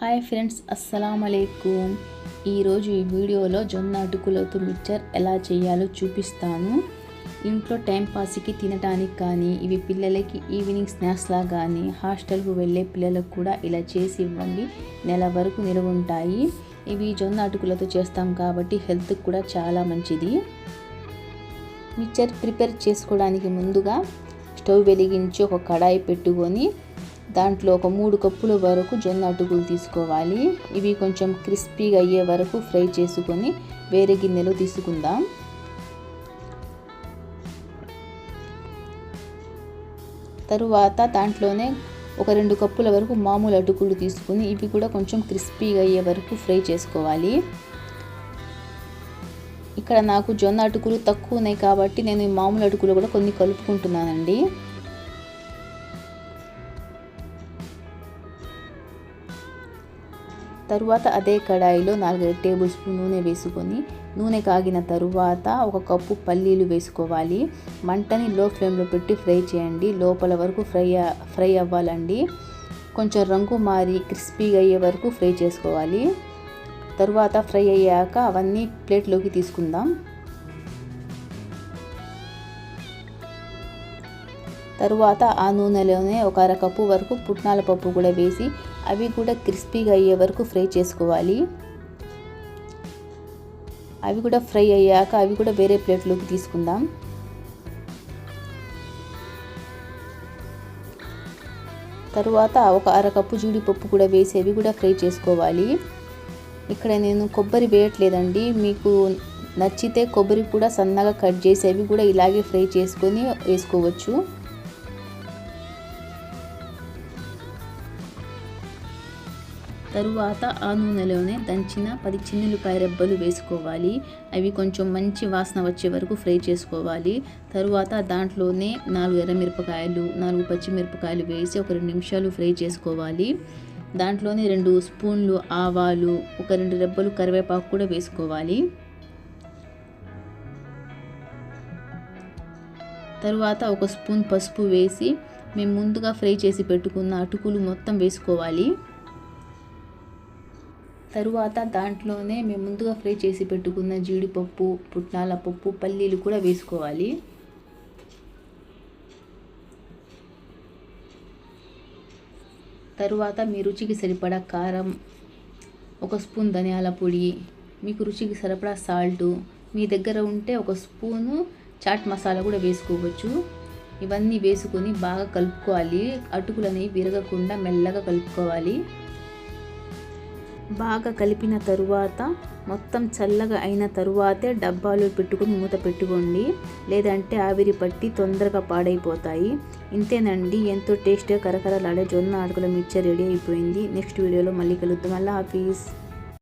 Hi friends అస్సలం అలైకుమ్. ఈరోజు ఈ వీడియోలో జొన్న అటుకులతో మిక్చర్ ఎలా చేయాలో చూపిస్తాను. ఇంట్లో టైంపాస్కి తినడానికి కానీ ఇవి పిల్లలకి ఈవినింగ్ స్నాక్స్లా కానీ హాస్టల్కు వెళ్ళే పిల్లలకు కూడా ఇలా చేసి ఇవ్వండి. నెల వరకు నిలవ ఉంటాయి. ఇవి జొన్న అటుకులతో చేస్తాం కాబట్టి హెల్త్కి కూడా చాలా మంచిది. మిక్చర్ ప్రిపేర్ చేసుకోవడానికి ముందుగా స్టవ్ వెలిగించి ఒక కడాయి పెట్టుకొని దాంట్లో ఒక మూడు కప్పుల వరకు జొన్న అటుకులు తీసుకోవాలి. ఇవి కొంచెం క్రిస్పీగా అయ్యే వరకు ఫ్రై చేసుకొని వేరే గిన్నెలో తీసుకుందాం. తరువాత దాంట్లోనే ఒక రెండు కప్పుల వరకు మామూలు అటుకులు తీసుకుని ఇవి కూడా కొంచెం క్రిస్పీగా అయ్యే వరకు ఫ్రై చేసుకోవాలి. ఇక్కడ నాకు జొన్న అటుకులు తక్కువ ఉన్నాయి కాబట్టి నేను ఈ మామూలు అటుకులు కూడా కొన్ని కలుపుకుంటున్నానండి. తరువాత అదే కడాయిలో నాలుగైదు టేబుల్ స్పూన్ నూనె వేసుకొని నూనె కాగిన తరువాత ఒక కప్పు పల్లీలు వేసుకోవాలి. మంటని లో ఫ్లేమ్లో పెట్టి ఫ్రై చేయండి. లోపల వరకు ఫ్రై ఫ్రై అవ్వాలండి. కొంచెం రంగు మారి క్రిస్పీగా అయ్యే వరకు ఫ్రై చేసుకోవాలి. తరువాత ఫ్రై అయ్యాక అవన్నీ ప్లేట్లోకి తీసుకుందాం. తరువాత ఆ నూనెలోనే ఒక అరకప్పు వరకు పుట్నాల పప్పు కూడా వేసి అవి కూడా క్రిస్పీగా అయ్యే వరకు ఫ్రై చేసుకోవాలి. అవి కూడా ఫ్రై అయ్యాక అవి కూడా వేరే ప్లేట్లోకి తీసుకుందాం. తరువాత ఒక అరకప్పు జీడిపప్పు కూడా వేసి అవి కూడా ఫ్రై చేసుకోవాలి. ఇక్కడ నేను కొబ్బరి వేయట్లేదండి. మీకు నచ్చితే కొబ్బరి కూడా సన్నగా కట్ చేసి అవి కూడా ఇలాగే ఫ్రై చేసుకొని వేసుకోవచ్చు. తరువాత ఆ నూనెలోనే దంచిన పది చిన్నులపాయ రెబ్బలు వేసుకోవాలి. అవి కొంచెం మంచి వాసన వచ్చే వరకు ఫ్రై చేసుకోవాలి. తరువాత దాంట్లోనే నాలుగు ఎర్రమిరపకాయలు నాలుగు పచ్చిమిరపకాయలు వేసి ఒక రెండు నిమిషాలు ఫ్రై చేసుకోవాలి. దాంట్లోనే రెండు స్పూన్లు ఆవాలు ఒక రెండు రెబ్బలు కరివేపాకు కూడా వేసుకోవాలి. తరువాత ఒక స్పూన్ పసుపు వేసి మేము ముందుగా ఫ్రై చేసి పెట్టుకున్న అటుకులు మొత్తం వేసుకోవాలి. తరువాత దాంట్లోనే మేము ముందుగా ఫ్రై చేసి పెట్టుకున్న జీడిపప్పు పుట్నాల పప్పు పల్లీలు కూడా వేసుకోవాలి. తరువాత మీ రుచికి సరిపడా కారం ఒక స్పూన్ ధనియాల పొడి మీకు రుచికి సరిపడా సాల్ట్ మీ దగ్గర ఉంటే ఒక స్పూను చాట్ మసాలా కూడా వేసుకోవచ్చు. ఇవన్నీ వేసుకొని బాగా కలుపుకోవాలి. అటుకులు అనేవి విరగకుండా మెల్లగా కలుపుకోవాలి. బాగా కలిపిన తరువాత మొత్తం చల్లగా అయిన తరువాతే డబ్బాలో పెట్టుకుని మూత పెట్టుకోండి. లేదంటే ఆవిరి పట్టి తొందరగా పాడైపోతాయి. ఇంతేనండి. ఎంతో టేస్ట్గా కరకరలాడే జొన్న అటుకుల మిక్చర్ రెడీ అయిపోయింది. నెక్స్ట్ వీడియోలో మళ్ళీ కలుద్దాం. అలా ఆఫీస్